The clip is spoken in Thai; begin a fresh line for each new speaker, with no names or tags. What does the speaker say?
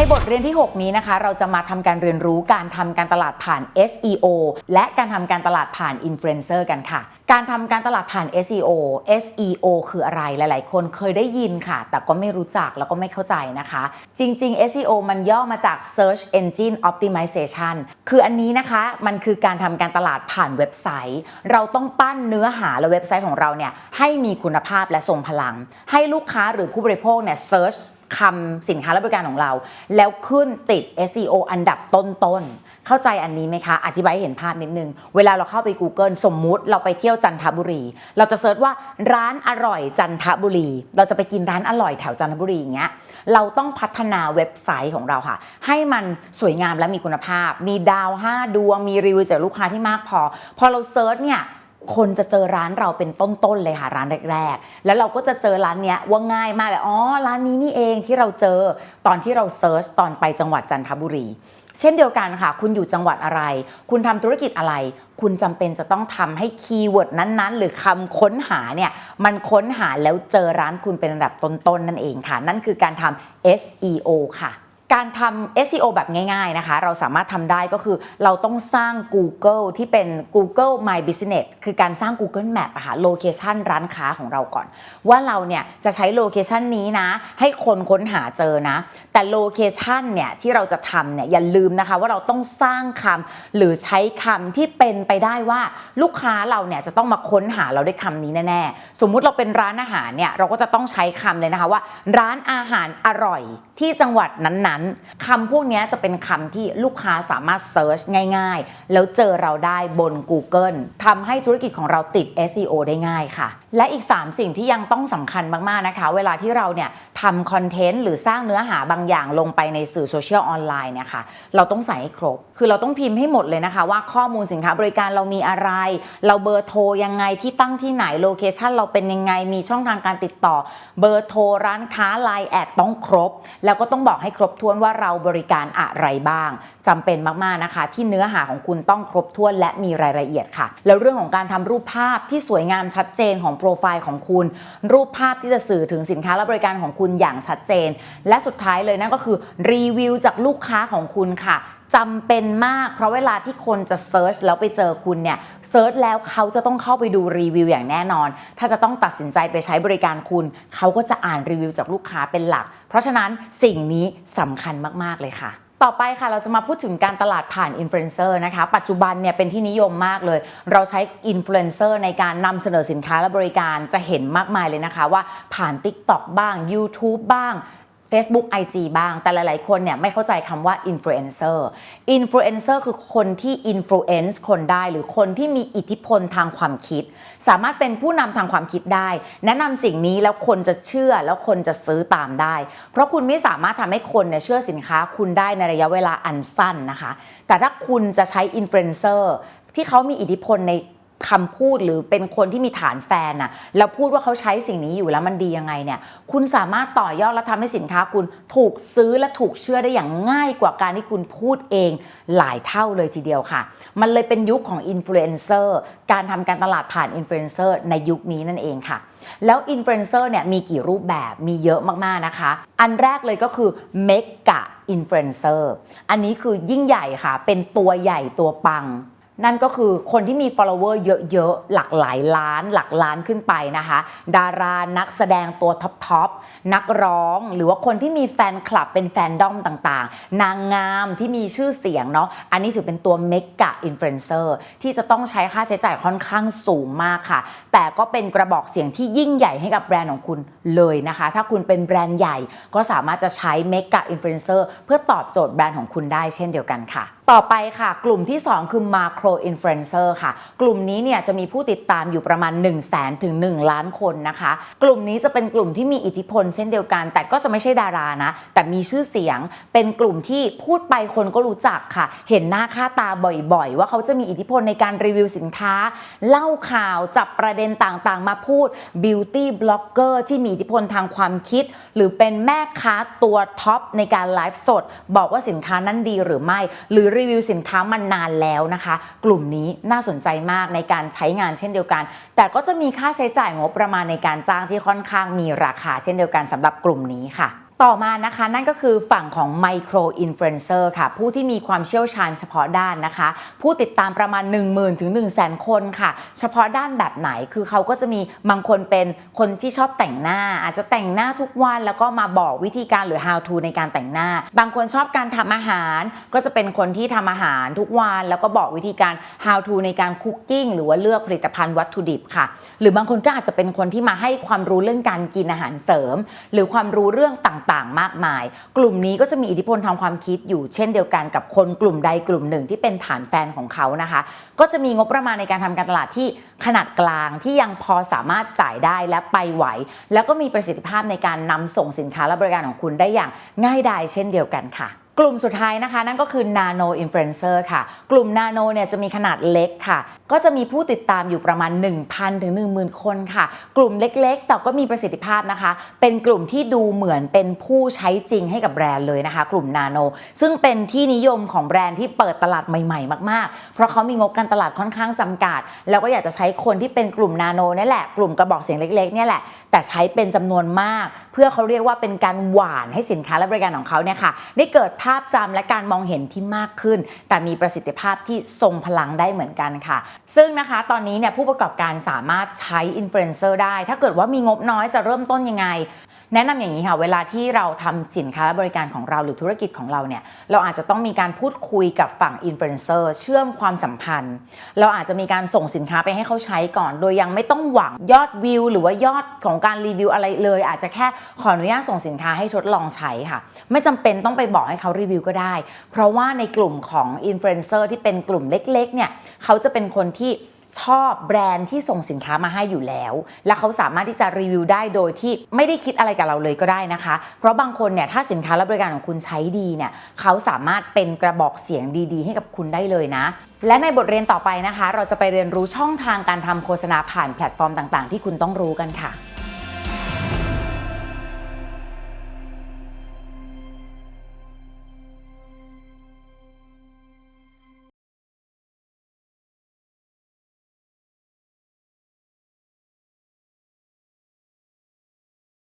ในบทเรียนที่ 6 นี้นะคะ เราจะมาทำการเรียนรู้การทำการตลาดผ่าน SEO และการทำการตลาดผ่านอินฟลูเอนเซอร์กันค่ะ การทำการตลาดผ่าน SEO SEO คืออะไรหลาย ๆ คนเคยได้ยินค่ะ แต่ก็ไม่รู้จักแล้วก็ไม่เข้าใจนะคะ จริง ๆ SEO มันย่อมาจาก Search Engine Optimization คืออันนี้นะคะมันคือการทำการตลาดผ่านเว็บไซต์ เราต้องปั้นเนื้อหาและเว็บไซต์ของเราเนี่ยให้มีคุณภาพและทรงพลัง ให้ลูกค้าหรือผู้บริโภคเนี่ย search คำสินค้าและบริการของเรา แล้วขึ้นติด SEO อันดับต้นๆ เข้าใจอันนี้ไหมคะ อธิบายให้เห็นภาพนิดนึง เวลาเราเข้าไป Google สมมุติเราไปเที่ยวจันทบุรี เราจะเซิร์ชว่าร้านอร่อยจันทบุรี เราจะไปกินร้านอร่อยแถวจันทบุรีอย่างเงี้ย เราต้องพัฒนาเว็บไซต์ของเราค่ะ ให้มันสวยงามและมีคุณภาพ มีดาว 5 ดวง มีรีวิวจากลูกค้าที่มากพอ พอเราเซิร์ชเนี่ย คนจะเจอร้านเราเป็นต้นๆเลยค่ะร้านแรกๆ แล้วเราก็จะเจอร้านเนี้ยว่าง่ายมากเลยอ๋อร้านนี้นี่เองที่เราเจอตอนที่เราเซิร์ชตอนไปจังหวัดจันทบุรี เช่นเดียวกันค่ะ คุณอยู่จังหวัดอะไร คุณทำธุรกิจอะไร คุณจำเป็นจะต้องทำให้คีย์เวิร์ดนั้นๆ หรือคำค้นหาเนี่ยมันค้นหาแล้วเจอร้านคุณเป็นระดับต้นๆนั่นเองค่ะ นั่นคือการทำ SEO ค่ะ การทำ SEO แบบง่ายๆนะคะ เราสามารถทำได้ก็คือเราต้องสร้าง Google ที่เป็น Google My Business คือการสร้าง Google Map อะค่ะโลเคชันร้านค้าของเราก่อน ว่าเราเนี่ยจะใช้โลเคชันนี้นะ ให้คนค้นหาเจอนะ แต่โลเคชันเนี่ยที่เราจะทำเนี่ยอย่าลืมนะคะว่าเราต้องสร้างคำหรือใช้คำที่เป็นไปได้ว่าลูกค้าเราเนี่ยจะต้องมาค้นหาเราด้วยคำนี้แน่ๆ สมมุติเราเป็นร้านอาหารเนี่ยเราก็จะต้องใช้คำเลยนะคะว่า ร้านอาหารอร่อยที่จังหวัดนั้นๆคำพวกนี้จะเป็นคำที่ลูกค้าสามารถเซิร์ชง่ายๆ แล้วเจอเราได้บน Google ทำให้ธุรกิจของเราติด SEO ได้ง่ายค่ะและอีก 3 สิ่งที่ยังต้องสำคัญมากๆนะคะ เวลาที่เราเนี่ยทำคอนเทนต์หรือสร้างเนื้อหาบางอย่างลงไปในสื่อโซเชียลออนไลน์เนี่ยค่ะเราต้องใส่ให้ครบ คือเราต้องพิมพ์ให้หมดเลยนะคะ ว่าข้อมูลสินค้าบริการเรามีอะไร เราเบอร์โทรยังไงที่ตั้งที่ไหนโลเคชันเราเป็นยังไงมีช่องทางการติดต่อ เบอร์โทรร้านค้าไลน์แอดต้องครบ แล้วก็ต้องบอกให้ครบถ้วนว่าเราบริการอะไรบ้างจำเป็นมากๆนะคะ ที่เนื้อหาของคุณต้องครบถ้วนและมีรายละเอียดค่ะ แล้วเรื่องของการทำรูปภาพที่สวยงามชัดเจนของโปรไฟล์ของคุณ รูปภาพที่จะสื่อถึงสินค้าและบริการของคุณอย่างชัดเจน และสุดท้ายเลยนั่นก็คือรีวิวจากลูกค้าของคุณค่ะจำเป็นมาก เพราะเวลาที่คนจะเซิร์ชแล้วไปเจอคุณเนี่ยเซิร์ชแล้วเขาจะต้องเข้าไปดูรีวิวอย่างแน่นอน ถ้าจะต้องตัดสินใจไปใช้บริการคุณ เขาก็จะอ่านรีวิวจากลูกค้าเป็นหลัก เพราะฉะนั้นสิ่งนี้สำคัญมาก ๆ เลยค่ะ ต่อไปค่ะเราจะมาพูดถึงการตลาดผ่านอินฟลูเอนเซอร์นะคะปัจจุบันเนี่ยเป็นที่นิยมมากเลย เราใช้อินฟลูเอนเซอร์ในการนำเสนอสินค้าและบริการจะเห็นมากมายเลยนะคะว่าผ่าน TikTok บ้าง YouTube บ้าง Facebook IG บ้าง แต่หลาย ๆ คนเนี่ยไม่เข้าใจคำว่า influencer influencer คือคนที่ influence คนได้หรือคนที่มีอิทธิพลทางความคิด สามารถเป็นผู้นำทางความคิดได้ แนะนำสิ่งนี้แล้วคนจะเชื่อแล้วคนจะซื้อตามได้ เพราะคุณไม่สามารถทำให้คนเนี่ยเชื่อสินค้าคุณได้ในระยะเวลาอันสั้นนะคะ แต่ถ้าคุณจะใช้ influencer ที่เขามีอิทธิพลใน คำพูดหรือเป็นคนที่มีฐานแฟนน่ะแล้วพูดว่าเขาใช้สิ่งนี้อยู่แล้วมันดียังไงเนี่ยคุณสามารถต่อยอดและทำให้สินค้าคุณถูกซื้อและถูกเชื่อได้อย่างง่ายกว่าการที่คุณพูดเองหลายเท่าเลยทีเดียวค่ะ มันเลยเป็นยุคของอินฟลูเอนเซอร์การทำการตลาดผ่านอินฟลูเอนเซอร์ในยุคนี้นั่นเองค่ะ แล้วอินฟลูเอนเซอร์เนี่ยมีกี่รูปแบบมีเยอะมาก ๆ นะคะ อันแรกเลยก็คือเมกะอินฟลูเอนเซอร์อันนี้คือยิ่งใหญ่ค่ะ เป็นตัวใหญ่ตัวปัง นั่นก็คือคนที่มี follower เยอะๆ หลักหลายล้าน หลักล้านขึ้นไปนะคะ ดารานักแสดงตัวท็อปๆ นักร้อง หรือว่าคนที่มีแฟนคลับเป็นแฟนดอมต่างๆ นางงามที่มีชื่อเสียงเนาะ อันนี้ถือเป็นตัวเมกะอินฟลูเอนเซอร์ที่จะต้องใช้ค่าใช้จ่ายค่อนข้างสูงมากค่ะ แต่ก็เป็นกระบอกเสียงที่ยิ่งใหญ่ให้กับแบรนด์ของคุณเลยนะคะ ถ้าคุณเป็นแบรนด์ใหญ่ก็สามารถจะใช้เมกะอินฟลูเอนเซอร์เพื่อตอบโจทย์แบรนด์ของคุณได้เช่นเดียวกันค่ะ ต่อไปค่ะ กลุ่มที่ 2 คือ Macro Influencer ค่ะ กลุ่มนี้เนี่ยจะมีผู้ติดตามอยู่ประมาณ 1 0 0 0 0แถึง 1 ล้านคนนะคะ กลุ่มนี้จะเป็นกลุ่มที่มีอิทธิพลเช่นเดียวกัน แต่ก็จะไม่ใช่ดารานะ แต่มีชื่อเสียงเป็นกลุ่มที่พูดไปคนก็รู้จักค่ะ เห็นหน้าค่าตาบ่อยๆ ว่าเขาจะมีอิทธิพลในการรีวิวสินค้า เล่าข่าวจับประเด็นต่างๆ มาพูด Beauty Blogger ที่มีอิทธิพลทางความคิด หรือเป็นแม่ค้าตัวท็อปในการไลฟ์สด บอกว่าสินค้านั้นดีหรือไม่หรือรีวิวสินค้ามานานแล้วนะคะ กลุ่มนี้น่าสนใจมากในการใช้งานเช่นเดียวกัน แต่ก็จะมีค่าใช้จ่ายงบประมาณในการจ้างที่ค่อนข้างมีราคาเช่นเดียวกันสำหรับกลุ่มนี้ค่ะ ต่อมานะคะนั่นก็คือฝั่งของไมโครอินฟลูเอนเซอร์ค่ะ ผู้ที่มีความเชี่ยวชาญเฉพาะด้านนะคะ ผู้ติดตามประมาณ 1 0,000 ถึง 1 0 0 0 0แคนค่ะ เฉพาะด้านแบบไหนคือเขาก็จะมีบางคนเป็นคนที่ชอบแต่งหน้า อาจจะแต่งหน้าทุกวันแล้วก็มาบอกวิธีการหรือ how to ในการแต่งหน้า บางคนชอบการทำอาหาร ก็จะเป็นคนที่ทำอาหารทุกวันแล้วก็บอกวิธีการ how to ในการคุกกิ้งหรือว่าเลือกผลิตภัณฑ์วัตถุดิบค่ะ หรือบางคนก็อาจจะเป็นคนที่มาให้ความรู้เรื่องการกินอาหารเสริม หรือความรู้เรื่องต่างๆ มากมาย กลุ่มนี้ก็จะมีอิทธิพลทางความคิดอยู่เช่นเดียวกันกับคนกลุ่มใดกลุ่มหนึ่งที่เป็นฐานแฟนของเขานะคะ ก็จะมีงบประมาณในการทำการตลาดที่ขนาดกลางที่ยังพอสามารถจ่ายได้และไปไหว แล้วก็มีประสิทธิภาพในการนำส่งสินค้าและบริการของคุณได้อย่างง่ายดายเช่นเดียวกันค่ะ กลุ่มสุดท้ายนะคะ นั่นก็คือ Nano Influencer ค่ะ กลุ่ม Nano เนี่ยจะมีขนาดเล็กค่ะ ก็จะมีผู้ติดตามอยู่ประมาณ 1,000 ถึง 10,000 คนค่ะ กลุ่มเล็กๆ แต่ก็มีประสิทธิภาพนะคะ เป็นกลุ่มที่ดูเหมือนเป็นผู้ใช้จริงให้กับแบรนด์เลยนะคะ กลุ่ม Nano ซึ่งเป็นที่นิยมของแบรนด์ที่เปิดตลาดใหม่ๆ มากๆ เพราะเขามีงบการตลาดค่อนข้างจำกัด แล้วก็อยากจะใช้คนที่เป็นกลุ่ม Nano นี่แหละ กลุ่มกระบอกเสียงเล็กๆเนี่ยแหละ แต่ใช้เป็นจำนวนมาก เพื่อเขาเรียกว่าเป็นการหวานให้สินค้าและบริการของเขาเนี่ยค่ะได้เกิดภาพจำและการมองเห็นที่มากขึ้น แต่มีประสิทธิภาพที่ทรงพลังได้เหมือนกันค่ะ ซึ่งนะคะตอนนี้เนี่ยผู้ประกอบการสามารถใช้อินฟลูเอนเซอร์ได้ ถ้าเกิดว่ามีงบน้อยจะเริ่มต้นยังไง แนะนำอย่างนี้ค่ะ เวลาที่เราทำสินค้าและบริการของเราหรือธุรกิจของเราเนี่ย เราอาจจะต้องมีการพูดคุยกับฝั่งอินฟลูเอนเซอร์เชื่อมความสัมพันธ์ เราอาจจะมีการส่งสินค้าไปให้เขาใช้ก่อน โดยยังไม่ต้องหวังยอดวิว หรือว่ายอดของการรีวิวอะไรเลย อาจจะแค่ขออนุญาตส่งสินค้าให้ทดลองใช้ค่ะ ไม่จำเป็นต้องไปบอกให้เขารีวิวก็ได้ เพราะว่าในกลุ่มของอินฟลูเอนเซอร์ที่เป็นกลุ่มเล็กๆเนี่ยเขาจะเป็นคนที่ ชอบแบรนด์ที่ส่งสินค้ามาให้อยู่แล้ว และเขาสามารถที่จะรีวิวได้โดยที่ไม่ได้คิดอะไรกับเราเลยก็ได้นะคะ เพราะบางคนเนี่ยถ้าสินค้าและบริการของคุณใช้ดีเนี่ยเขาสามารถเป็นกระบอกเสียงดีๆ ให้กับคุณได้เลยนะ และในบทเรียนต่อไปนะคะ เราจะไปเรียนรู้ช่องทางการทำโฆษณาผ่านแพลตฟอร์มต่างๆ ที่คุณต้องรู้กันค่ะ